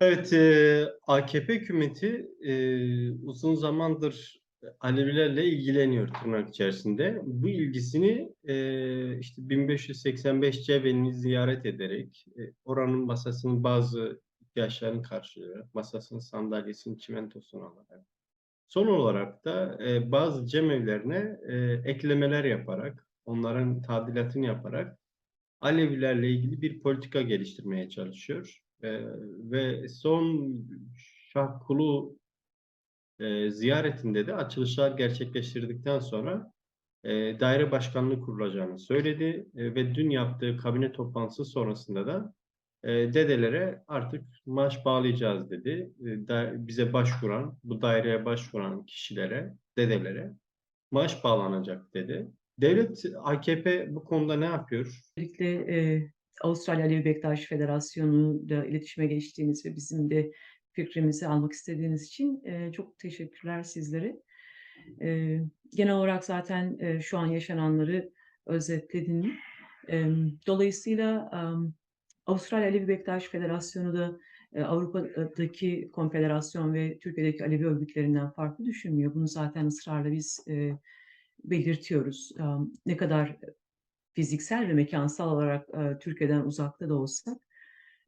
Evet, eee, AKP hükümeti, eee, uzun zamandır Alevilerle ilgileniyor tırnak içerisinde. Bu ilgisini, eee, işte 1585 Cebe'ni ziyaret ederek, eee, oranın masasının bazı ihtiyaçlarını karşılıyor. Masasının sandalyesinin çimentosunu alarak. Son olarak da, eee, bazı cemevlerine, eee, eklemeler yaparak, onların tadilatını yaparak Alevilerle ilgili bir politika geliştirmeye çalışıyor. Eee, ve son Şahkulu, eee, ziyaretinde de açılışlar gerçekleştirdikten sonra, eee, daire başkanlığı kurulacağını söyledi, eee, ve dün yaptığı kabine toplantısı sonrasında da, eee, dedelere artık maaş bağlayacağız dedi. Eee, da bize başvuran, bu daireye başvuran kişilere, dedelere maaş bağlanacak dedi. Devlet, AKP bu konuda ne yapıyor? Öncelikle, eee, Avustralya Alevi Bektaşi Federasyonu'yla iletişime geçtiğiniz ve bizim de fikrimizi almak istediğiniz için, eee, çok teşekkürler sizlere. Eee, genel olarak zaten, eee, şu an yaşananları özetledin. Emm, dolayısıyla, emm, Avustralya Alevi Bektaşi Federasyonu da, eee, Avrupa'daki konfederasyon ve Türkiye'deki Alevi örgütlerinden farklı düşünmüyor. Bunu zaten ısrarla biz, eee, belirtiyoruz. Emm, ne kadar fiziksel ve mekânsal olarak, eee, Türkiye'den uzakta da olsak,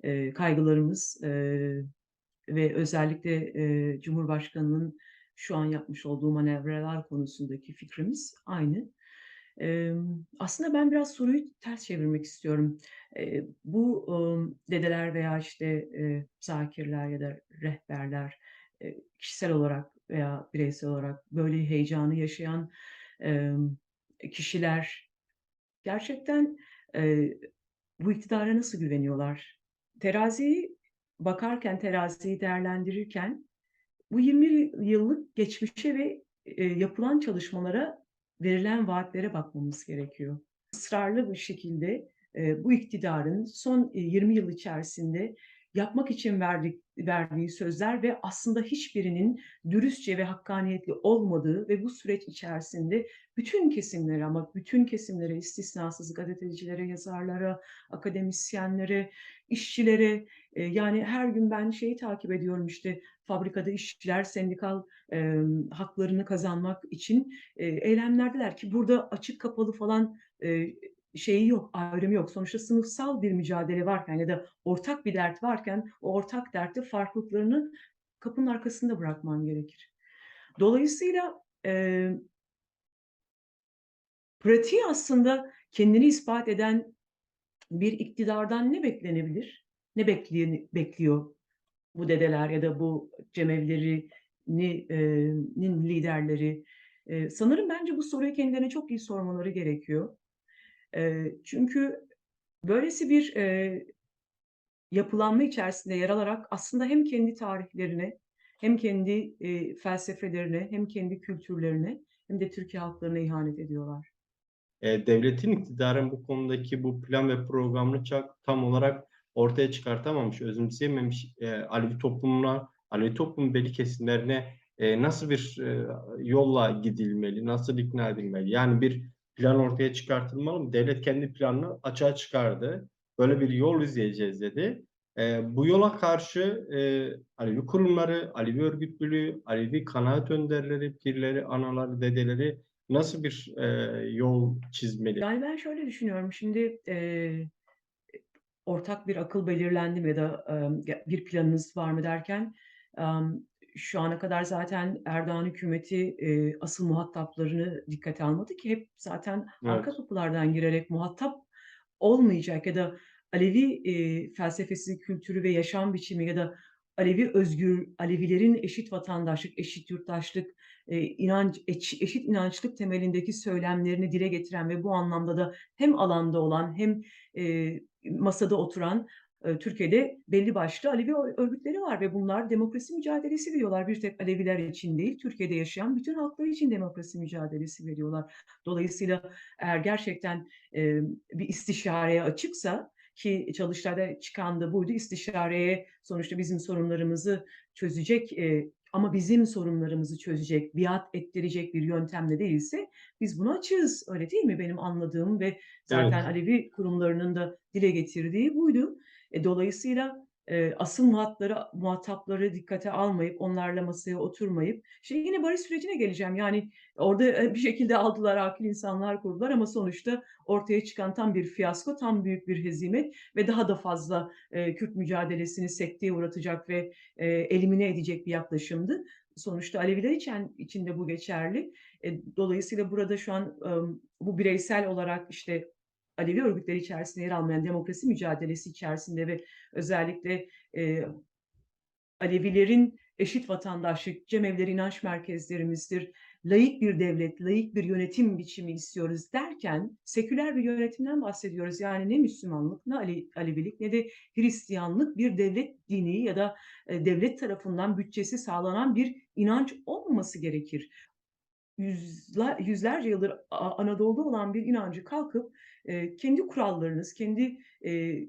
eee, kaygılarımız, eee, ve özellikle, eee, Cumhurbaşkanı'nın şu an yapmış olduğu manevralar konusundaki fikrimiz aynı. Emm, aslında ben biraz soruyu ters çevirmek istiyorum. Eee, bu, ımm, dedeler veya, işte, eee, zakirler ya da rehberler, eee, kişisel olarak veya bireysel olarak böyle heyecanı yaşayan, emm, kişiler gerçekten, eee, bu iktidara nasıl güveniyorlar? Teraziyi bakarken, teraziyi değerlendirirken bu 20 yıllık geçmişe ve, eee, yapılan çalışmalara, verilen vaatlere bakmamız gerekiyor. Israrlı bir şekilde, eee, bu iktidarın son, eee, 20 yıl içerisinde yapmak için verdik verdiği sözler ve aslında hiçbirinin dürüstçe ve hakkaniyetli olmadığı ve bu süreç içerisinde bütün kesimlere ama bütün kesimlere istisnasız gazetecilere, yazarlara, akademisyenlere, işçilere, eee, yani her gün ben şeyi takip ediyorum, işte, fabrikada işçiler sendikal, emm, haklarını kazanmak için, eee, eylemlerdeler ki burada açık kapalı falan, eee, şeyi yok, ayrımı yok. Sonuçta sınıfsal bir mücadele varken ya da ortak bir dert varken o ortak dertte farklılıklarını kapının arkasında bırakman gerekir. Dolayısıyla, eee pratiği aslında kendini ispat eden bir iktidardan ne beklenebilir? Ne bekleyeni bekliyor bu dedeler ya da bu cemevlerini eee, nin liderleri? Sanırım bence bu soruyu kendilerine çok iyi sormaları gerekiyor. Çünkü böylesi bir, yapılanma içerisinde yer alarak aslında hem kendi tarihlerine hem kendi, eee, felsefelerine hem kendi kültürlerine hem de Türkiye halklarına ihanet ediyorlar. Eee, devletin, iktidarın bu konudaki bu plan ve programını çak tam olarak ortaya çıkartamamış, özümseyememiş, eee, Alevi toplumuna, Alevi toplumun belli kesimlerine, eee, nasıl bir, eee, yolla gidilmeli, nasıl ikna edilmeli? Yani bir plan ortaya çıkartılmalı mı? Devlet kendi planını açığa çıkardı. Böyle bir yol izleyeceğiz dedi. Eee, bu yola karşı, eee, Alevi kurumları, Alevi örgütlülüğü, Alevi kanaat önderleri, pirleri, anaları, dedeleri nasıl bir, eee, yol çizmeli? Yani, ben şöyle düşünüyorum, şimdi, eee, ortak bir akıl belirlendi mi ya da, ya bir planınız var mı derken, emm, şu ana kadar zaten Erdoğan hükümeti, eee, asıl muhataplarını dikkate almadı ki hep zaten arka Evet. kapılardan girerek muhatap olmayacak ya da Alevi, eee, felsefesi, kültürü ve yaşam biçimi ya da Alevi özgür, Alevilerin eşit vatandaşlık, eşit yurttaşlık, eee, inanç, eşit inançlık temelindeki söylemlerini dile getiren ve bu anlamda da hem alanda olan hem, eee, masada oturan, Türkiye'de belli başlı Alevi örgütleri var ve bunlar demokrasi mücadelesi veriyorlar. Bir tek Aleviler için değil, Türkiye'de yaşayan bütün halklar için demokrasi mücadelesi veriyorlar. Dolayısıyla eğer gerçekten, eee, bir istişareye açıksa ki çalıştayda çıkan da buydu, istişareye sonuçta bizim sorunlarımızı çözecek, eee, ama bizim sorunlarımızı çözecek, biat ettirecek bir yöntemle değilse biz buna açığız. Öyle değil mi? Benim anladığım ve zaten Evet. Alevi kurumlarının da dile getirdiği buydu. E, dolayısıyla eee, asıl muhatları muhatapları dikkate almayıp, onlarla masaya oturmayıp işte yine barış sürecine geleceğim. Yani orada, eee, bir şekilde aldılar, akıl insanlar kurdular ama sonuçta ortaya çıkan tam bir fiyasko, tam büyük bir hezimet ve daha da fazla, eee, Kürt mücadelesini sekteye uğratacak ve, eee, elimine edecek bir yaklaşımdı. Sonuçta Aleviler için için de bu geçerli. Eee, dolayısıyla burada şu an, ımm, bu bireysel olarak işte Alevi örgütleri içerisinde yer almayan demokrasi mücadelesi içerisinde ve özellikle, eee, Alevilerin eşit vatandaşlık, cemevleri inanç merkezlerimizdir, laik bir devlet, laik bir yönetim biçimi istiyoruz derken seküler bir yönetimden bahsediyoruz. Yani ne Müslümanlık, ne Ale Alevilik ne de Hristiyanlık bir devlet dini ya da, eee, devlet tarafından bütçesi sağlanan bir inanç olmaması gerekir. Yüzler yüzlerce yıldır Anadolu'da olan bir inancı kalkıp, eee, kendi kurallarınız, kendi, eee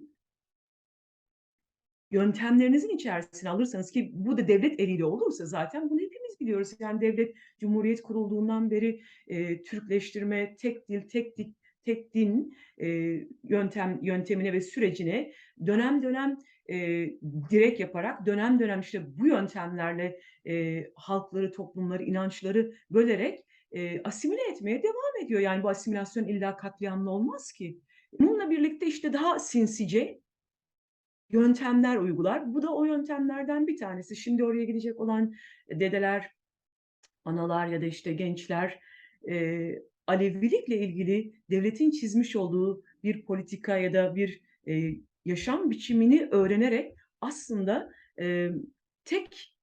yöntemlerinizin içerisine alırsanız ki bu da devlet eliyle olursa zaten bunu hepimiz biliyoruz. Yani devlet Cumhuriyet kurulduğundan beri, eee, Türkleştirme, tek dil, tek dik tek din, eee, yöntem yöntemine ve sürecine dönem dönem, eee, direk yaparak, dönem dönem işte bu yöntemlerle, eee, halkları, toplumları, inançları bölerek, eee, asimile etmeye devam ediyor. Yani bu asimilasyon illa katliamla olmaz ki. Bununla birlikte işte daha sinsice yöntemler uygular. Bu da o yöntemlerden bir tanesi. Şimdi oraya gidecek olan dedeler, analar ya da işte gençler, eee, Alevilikle ilgili devletin çizmiş olduğu bir politika ya da bir, eee, yaşam biçimini öğrenerek aslında, emm, tek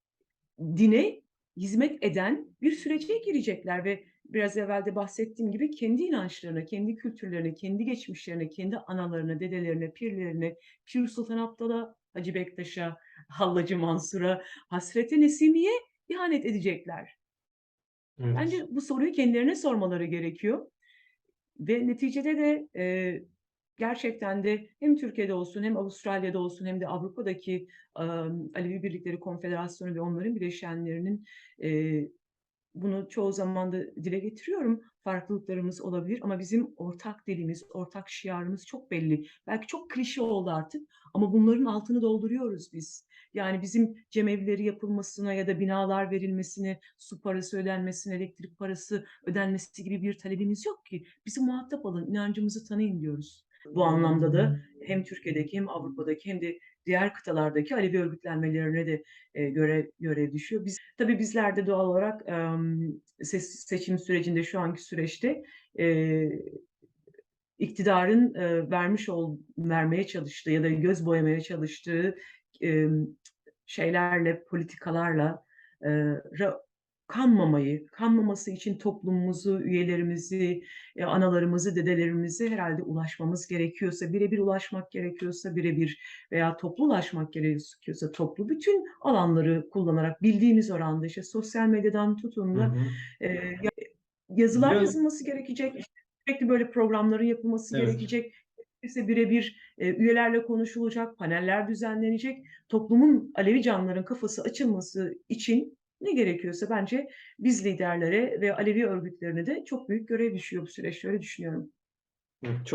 dine hizmet eden bir sürece girecekler ve biraz evvel de bahsettiğim gibi kendi inançlarına, kendi kültürlerine, kendi geçmişlerine, kendi analarına, dedelerine, pirlerine, Pir Sultan Abdal'a, Hacı Bektaş'a, Hallacı Mansur'a, Hasreti Nesimi'ye ihanet edecekler. Evet. Bence bu soruyu kendilerine sormaları gerekiyor ve neticede de, eee, gerçekten de hem Türkiye'de olsun hem Avustralya'da olsun hem de Avrupa'daki, emm, Alevi Birlikleri Konfederasyonu ve onların bileşenlerinin, eee, bunu çoğu zaman da dile getiriyorum. Farklılıklarımız olabilir ama bizim ortak dilimiz, ortak şiarımız çok belli. Belki çok klişe oldu artık ama bunların altını dolduruyoruz biz. Yani bizim cemevleri yapılmasına ya da binalar verilmesine, su parası ödenmesine, elektrik parası ödenmesi gibi bir talebimiz yok ki. Bizi muhatap alın, inancımızı tanıyın diyoruz. Bu anlamda da hem Türkiye'deki hem Avrupa'daki hem de diğer kıtalardaki Alevi örgütlenmelerine de, eee, görev görev düşüyor. Biz tabii bizler de doğal olarak, ses seçim sürecinde, şu anki süreçte, eee, iktidarın, eee, vermiş ol vermeye çalıştığı ya da göz boyamaya çalıştığı, emm, şeylerle, politikalarla, ra kanmamayı, kanmaması için toplumumuzu, üyelerimizi, eee, analarımızı, dedelerimizi herhâlde ulaşmamız gerekiyorsa, bire bir ulaşmak gerekiyorsa bire bir veya toplu ulaşmak gerekiyorsa toplu, bütün alanları kullanarak bildiğimiz oranda, işte, sosyal medyadan tutun da, ya yazılar Biraz yazılması gerekecek, işte, sürekli böyle programların yapılması Evet. gerekecek, gerekirse bire bir, eee, üyelerle konuşulacak, paneller düzenlenecek. Toplumun, Alevi canlıların kafası açılması için ne gerekiyorsa bence biz liderlere ve Alevi örgütlerine de çok büyük görev düşüyor bu süreçte, öyle düşünüyorum. Çok